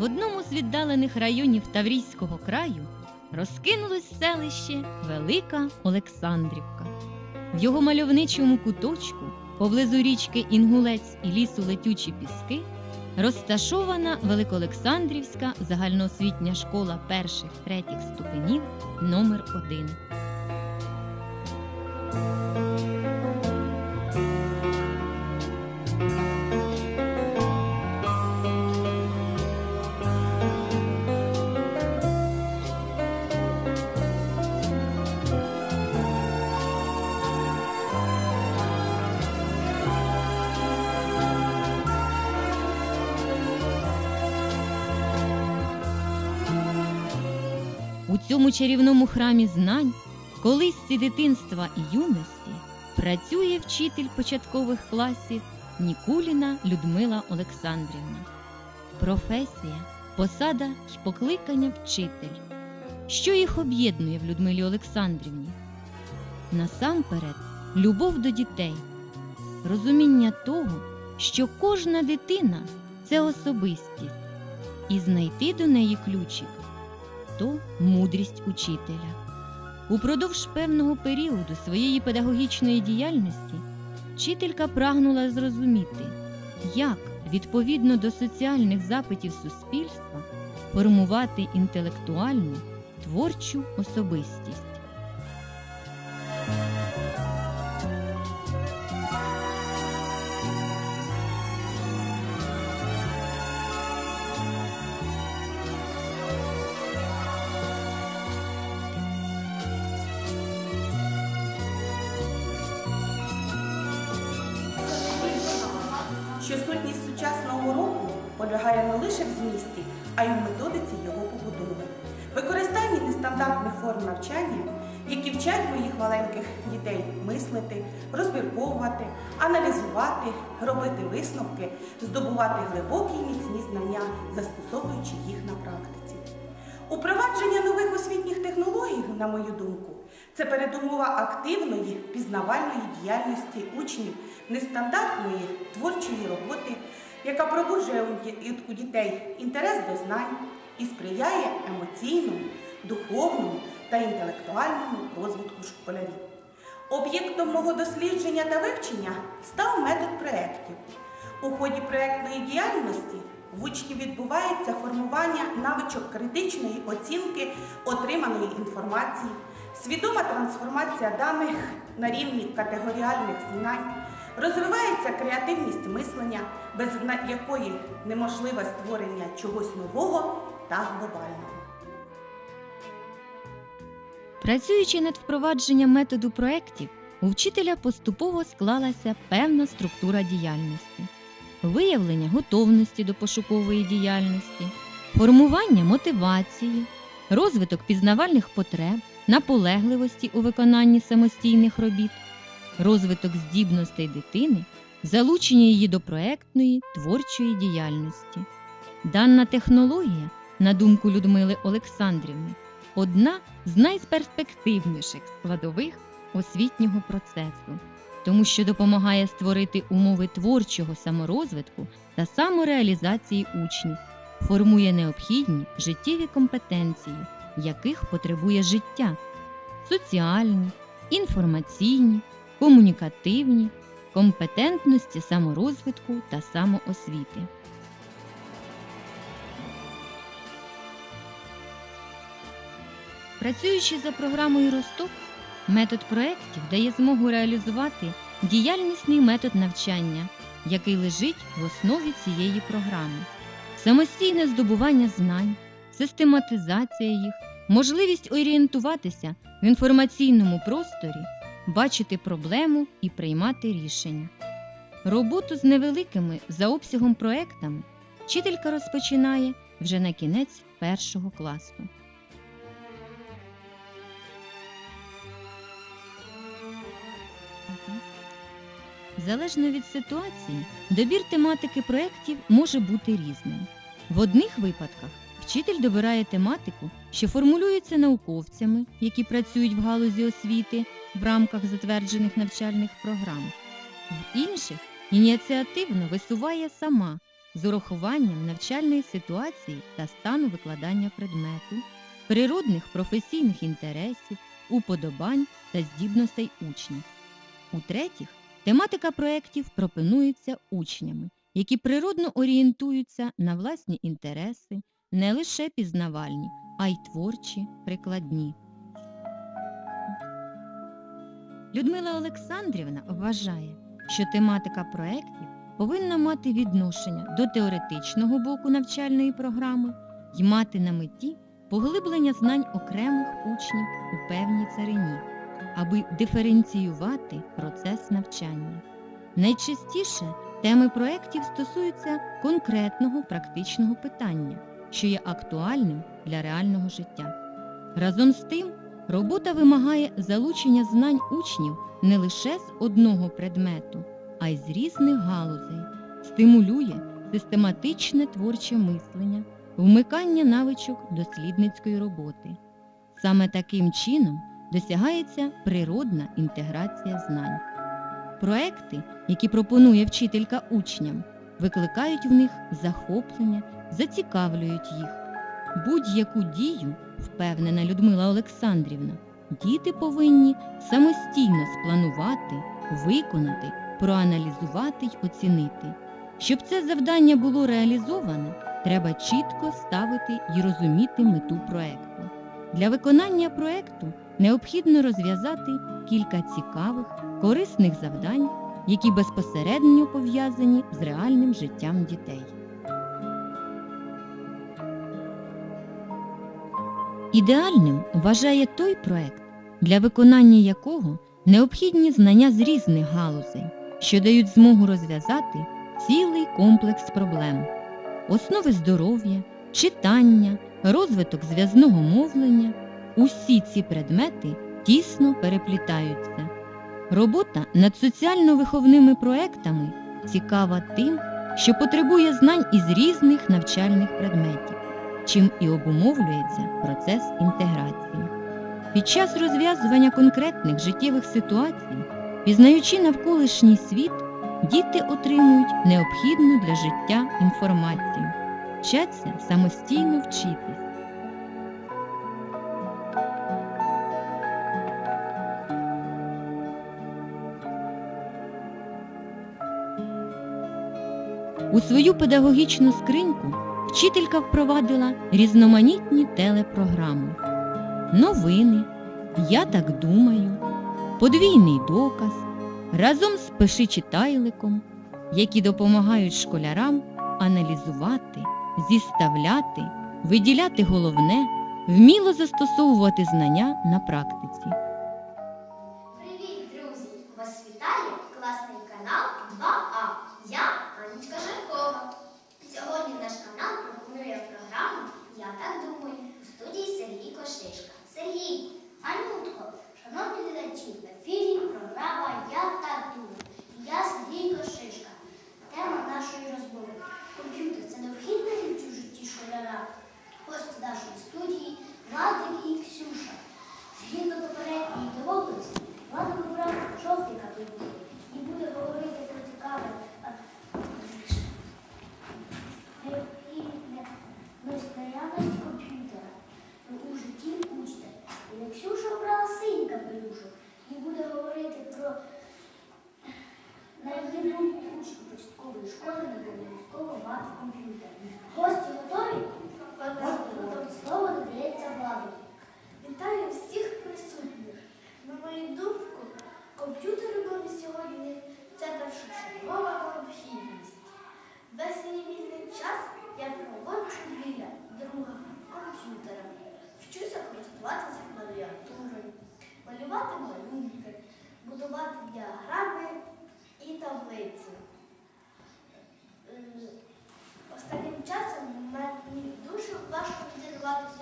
В одному з віддалених районів Таврійського краю розкинулось селище Велика Олександрівка. В його мальовничому куточку, поблизу річки Інгулець і лісу Летючі Піски, розташована Великоолександрівська загальноосвітня школа перших третіх ступенів номер 1 цьому чарівному храмі знань, колисці дитинства і юності, працює вчитель початкових класів Нікуліна Людмила Олександрівна. Професія, посада й покликання вчитель. Що їх об'єднує в Людмилі Олександрівні? Насамперед, любов до дітей, розуміння того, що кожна дитина це особистість, і знайти до неї ключик то мудрість учителя. Упродовж певного періоду своєї педагогічної діяльності вчителька прагнула зрозуміти, як відповідно до соціальних запитів суспільства формувати інтелектуальну творчу особистість. Полягає не лише в змісті, а й у методиці його побудови. Використання нестандартних форм навчання, які вчать моїх маленьких дітей мислити, розмірковувати, аналізувати, робити висновки, здобувати глибокі і міцні знання, застосовуючи їх на практиці. Упровадження нових освітніх технологій, на мою думку, це передумова активної пізнавальної діяльності учнів, нестандартної творчої роботи, яка пробуджує у дітей інтерес до знань і сприяє емоційному, духовному та інтелектуальному розвитку школярів. Об'єктом мого дослідження та вивчення став метод проєктів. У ході проєктної діяльності в учнів відбувається формування навичок критичної оцінки отриманої інформації, свідома трансформація даних на рівні категоріальних знань, розвивається креативність мислення, без якої неможливе створення чогось нового та глобального. Працюючи над впровадженням методу проєктів, у вчителя поступово склалася певна структура діяльності, виявлення готовності до пошукової діяльності, формування мотивації, розвиток пізнавальних потреб, наполегливості у виконанні самостійних робіт, розвиток здібностей дитини, залучення її до проєктної творчої діяльності. Дана технологія, на думку Людмили Олександрівни, одна з найперспективніших складових освітнього процесу, тому що допомагає створити умови творчого саморозвитку та самореалізації учнів, формує необхідні життєві компетенції, яких потребує життя соціальні, інформаційні, комунікативні, компетентності саморозвитку та самоосвіти. Працюючи за програмою Росток, метод проєктів дає змогу реалізувати діяльнісний метод навчання, який лежить в основі цієї програми, самостійне здобування знань, систематизація їх, можливість орієнтуватися в інформаційному просторі, бачити проблему і приймати рішення. Роботу з невеликими за обсягом проектами вчителька розпочинає вже на кінець першого класу. Залежно від ситуації, добір тематики проєктів може бути різним. В одних випадках вчитель добирає тематику, що формулюється науковцями, які працюють в галузі освіти в рамках затверджених навчальних програм. В інших ініціативно висуває сама, з урахуванням навчальної ситуації та стану викладання предмету, природних професійних інтересів, уподобань та здібностей учнів. У-третіх, тематика проєктів пропонується учнями, які природно орієнтуються на власні інтереси, не лише пізнавальні, а й творчі, прикладні. Людмила Олександрівна вважає, що тематика проєктів повинна мати відношення до теоретичного боку навчальної програми і мати на меті поглиблення знань окремих учнів у певній царині, аби диференціювати процес навчання. Найчастіше теми проєктів стосуються конкретного практичного питання, що є актуальним для реального життя. Разом з тим, робота вимагає залучення знань учнів не лише з одного предмету, а й з різних галузей, стимулює систематичне творче мислення, вмикання навичок дослідницької роботи. Саме таким чином досягається природна інтеграція знань. Проекти, які пропонує вчителька учням, викликають в них захоплення, зацікавлюють їх. Будь-яку дію, впевнена Людмила Олександрівна, діти повинні самостійно спланувати, виконати, проаналізувати й оцінити. Щоб це завдання було реалізоване, треба чітко ставити й розуміти мету проекту. Для виконання проекту необхідно розв'язати кілька цікавих, корисних завдань, які безпосередньо пов'язані з реальним життям дітей. Ідеальним вважає той проект, для виконання якого необхідні знання з різних галузей, що дають змогу розв'язати цілий комплекс проблем. Основи здоров'я, читання, розвиток зв'язного мовлення – усі ці предмети тісно переплітаються. Робота над соціально-виховними проектами цікава тим, що потребує знань із різних навчальних предметів, чим і обумовлюється процес інтеграції. Під час розв'язування конкретних життєвих ситуацій, пізнаючи навколишній світ, діти отримують необхідну для життя інформацію, вчаться самостійно вчитись. У свою педагогічну скриньку вчителька впровадила різноманітні телепрограми. Новини, Я так думаю, подвійний доказ, разом з пиши читайликом, які допомагають школярам аналізувати, зіставляти, виділяти головне, вміло застосовувати знання на практиці. God's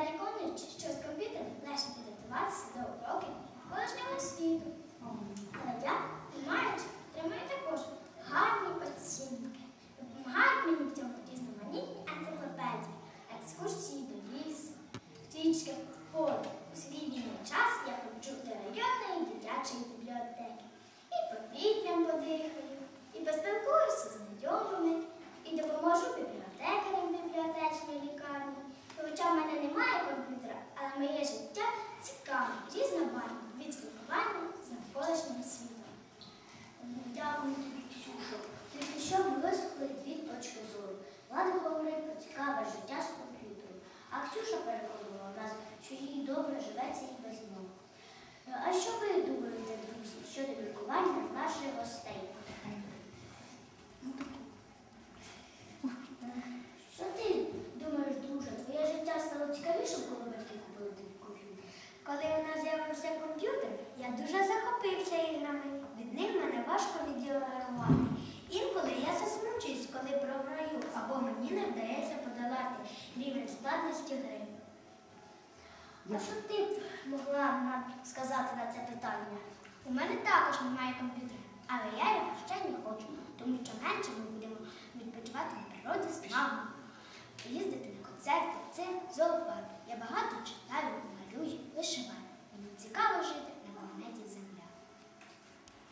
переконуючи, що з комп'ютером легше підготуватися до уроків колишнього світу. Але я, маючи, тримаю також гарні оцінки, допомагають мені в цьому різноманітні енциклопедії, екскурсії до лісу, стрічки в полі. У свій вільний час я ходжу до районної дитячої бібліотеки. Точки зору. Влада говорив про цікаве життя з комп'ютером, а Ксюша переконувала нас, що їй добре живеться і без нього. А що ти б могла нам сказати на це питання? У мене також немає комп'ютера, але я його ще не хочу, тому що менше ми будемо відпочивати на природі з мамою, їздити на концерти, це зоопарк. Я багато читаю, малюю, вишиваю. Мені цікаво жити на планеті Земля.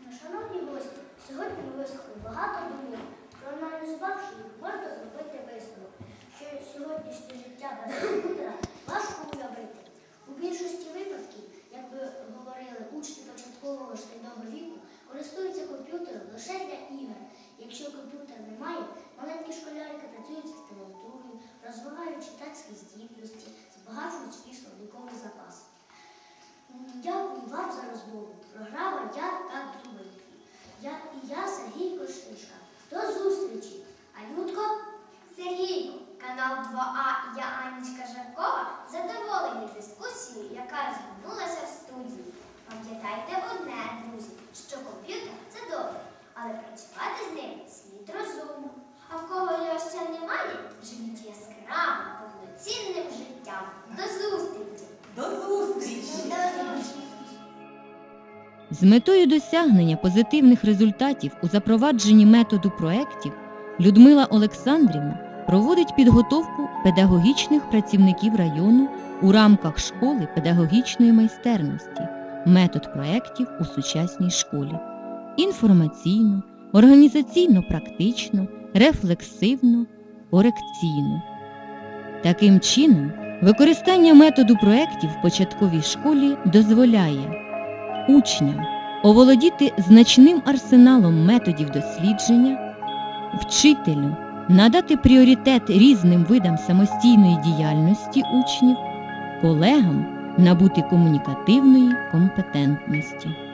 Ну, Шановні гості, сьогодні ми вислухали багато думок. Проаналізувавши їх, можна зробити висновок, що сьогоднішнє життя без комп'ютера важко уявити. У більшості випадків, як би говорили учні початкового шкільного віку, користуються комп'ютером лише для ігор. Якщо комп'ютер немає, маленькі школярики працюють з літературою, розвивають читацькі здібності, збагачують свій словниковий запас. Дякую вам за розмову. Програма Я так думаю. Я і я Сергій Кошишка. До зустрічі. Анютко, Сергійко, канал 2А і я Анечка Жаркова задоволені дискусією, яка розгорнулася в студії. Пам'ятайте одне, друзі, що комп'ютер це добре, але працювати з ним слід розумно. А в кого його ще немає, живіть яскравим, повноцінним життям. До зустрічі! До зустрічі! З метою досягнення позитивних результатів у запровадженні методу проєктів Людмила Олександрівна проводить підготовку педагогічних працівників району у рамках школи педагогічної майстерності метод проєктів у сучасній школі інформаційно, організаційно-практично, рефлексивно, корекційно. Таким чином, використання методу проєктів в початковій школі дозволяє учням оволодіти значним арсеналом методів дослідження, вчителю надати пріоритет різним видам самостійної діяльності учнів, колегам набути комунікативної компетентності.